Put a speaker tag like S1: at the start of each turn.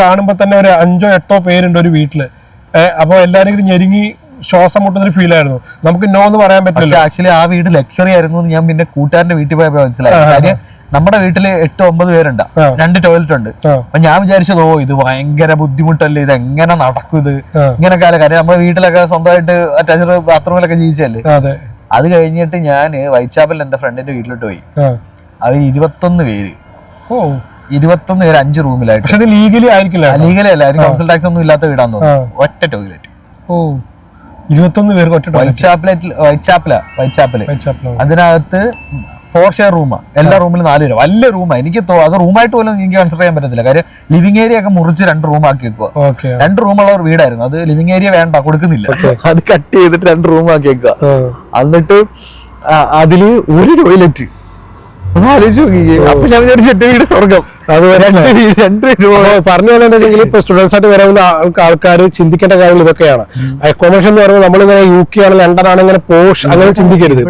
S1: കാണുമ്പോ തന്നെ ഒരു അഞ്ചോ എട്ടോ പേരുണ്ട് ഒരു വീട്ടിൽ അപ്പോൾ എല്ലാവരും ഇങ്ങനെ ഞെരുങ്ങി ശ്വാസം മുട്ടുന്ന ഒരു ഫീൽ ആയിരുന്നു. നമുക്ക് നോ എന്ന് പറയാൻ പറ്റില്ല
S2: ആക്ച്വലി ആ വീട് ലക്ഷറി ആയിരുന്നു എന്ന് ഞാൻ പിന്നെ കൂട്ടുകാരന്റെ വീട്ടിൽ പോയപ്പോൾ മനസ്സിലായി. കാര്യം നമ്മുടെ വീട്ടിൽ എട്ട് ഒമ്പത് പേരുണ്ട്. രണ്ട് ടോയ്ലറ്റ് ഉണ്ട്. അപ്പൊ ഞാൻ വിചാരിച്ചത് ഓ ഇത് ഭയങ്കര ബുദ്ധിമുട്ടല്ലേ? ഇത് എങ്ങനെ നടക്കും ഇത്?
S1: ഇങ്ങനെ
S2: ഇങ്ങനൊക്കെ ആയാലും കാര്യം നമ്മുടെ വീട്ടിലൊക്കെ സ്വന്തമായിട്ട് അറ്റാച്ച്ഡ് ബാത്റൂമിലൊക്കെ ജീവിച്ചല്ലേ
S1: അതെ.
S2: കഴിഞ്ഞിട്ട് ഞാൻ ചാപ്പലിൽ എന്റെ ഫ്രണ്ടിന്റെ വീട്ടിലോട്ട് പോയി. അത് ഇരുപത്തൊന്ന് പേര്.
S1: ഓ.
S2: ഇരുപത്തൊന്ന് പേര് അഞ്ച് റൂമിലായിട്ട്.
S1: പക്ഷെ ഇത് ലീഗലി ആയിരിക്കില്ല
S2: ലീഗലി അല്ല കൗൺസിൽ ടാക്സ് ഒന്നും ഇല്ലാത്ത വീടാന്ന് തോന്നുന്നു. ഒറ്റ ടോയ്ലറ്റ്
S1: ഓ ഇരുപത്തൊന്ന് പേർക്ക് ഒറ്റ
S2: toilet white chapel white
S1: chapel
S2: അതിനകത്ത് ഫോർ ഷെയർ റൂമാണ് എല്ലാ റൂമിലും നാല് പേര്. വലിയ റൂമാണ് എനിക്ക് അത് റൂമായിട്ട് പോലും എനിക്ക് കൺസിഡർ ചെയ്യാൻ പറ്റത്തില്ല. കാര്യം ലിവിംഗ് ഏരിയ ഒക്കെ മുറിച്ച് രണ്ട് റൂം ആക്കി വെക്കുക
S1: ഓക്കെ
S2: രണ്ട് റൂമുള്ള ഒരു വീടായിരുന്നു. അത് ലിവിംഗ് ഏരിയ വേണ്ട കൊടുക്കുന്നില്ല. അത് കട്ട് ചെയ്തിട്ട് രണ്ട് റൂം ആക്കി വെക്കുക എന്നിട്ട് അതിൽ ഒരു ടോയ്ലറ്റ് ആലോചിച്ച് നോക്കിക്കേ അപ്പൊ ഞാൻ വിചാരിച്ചു എന്റെ വീട് സ്വർഗം.
S1: അത് പറഞ്ഞു വെച്ചെങ്കിൽ ഇപ്പൊ സ്റ്റുഡൻസ് ആയിട്ട് വരാവുന്ന ആൾക്കാർ ചിന്തിക്കേണ്ട കാര്യങ്ങൾ ഇതൊക്കെയാണ്. അക്കോമഡേഷൻ എന്ന് പറയുമ്പോൾ നമ്മളിങ്ങനെ യു കെ ആണ് ലണ്ടൻ ആണ് ഇങ്ങനെ പോഷ് അങ്ങനെ ചിന്തിക്കരുത്.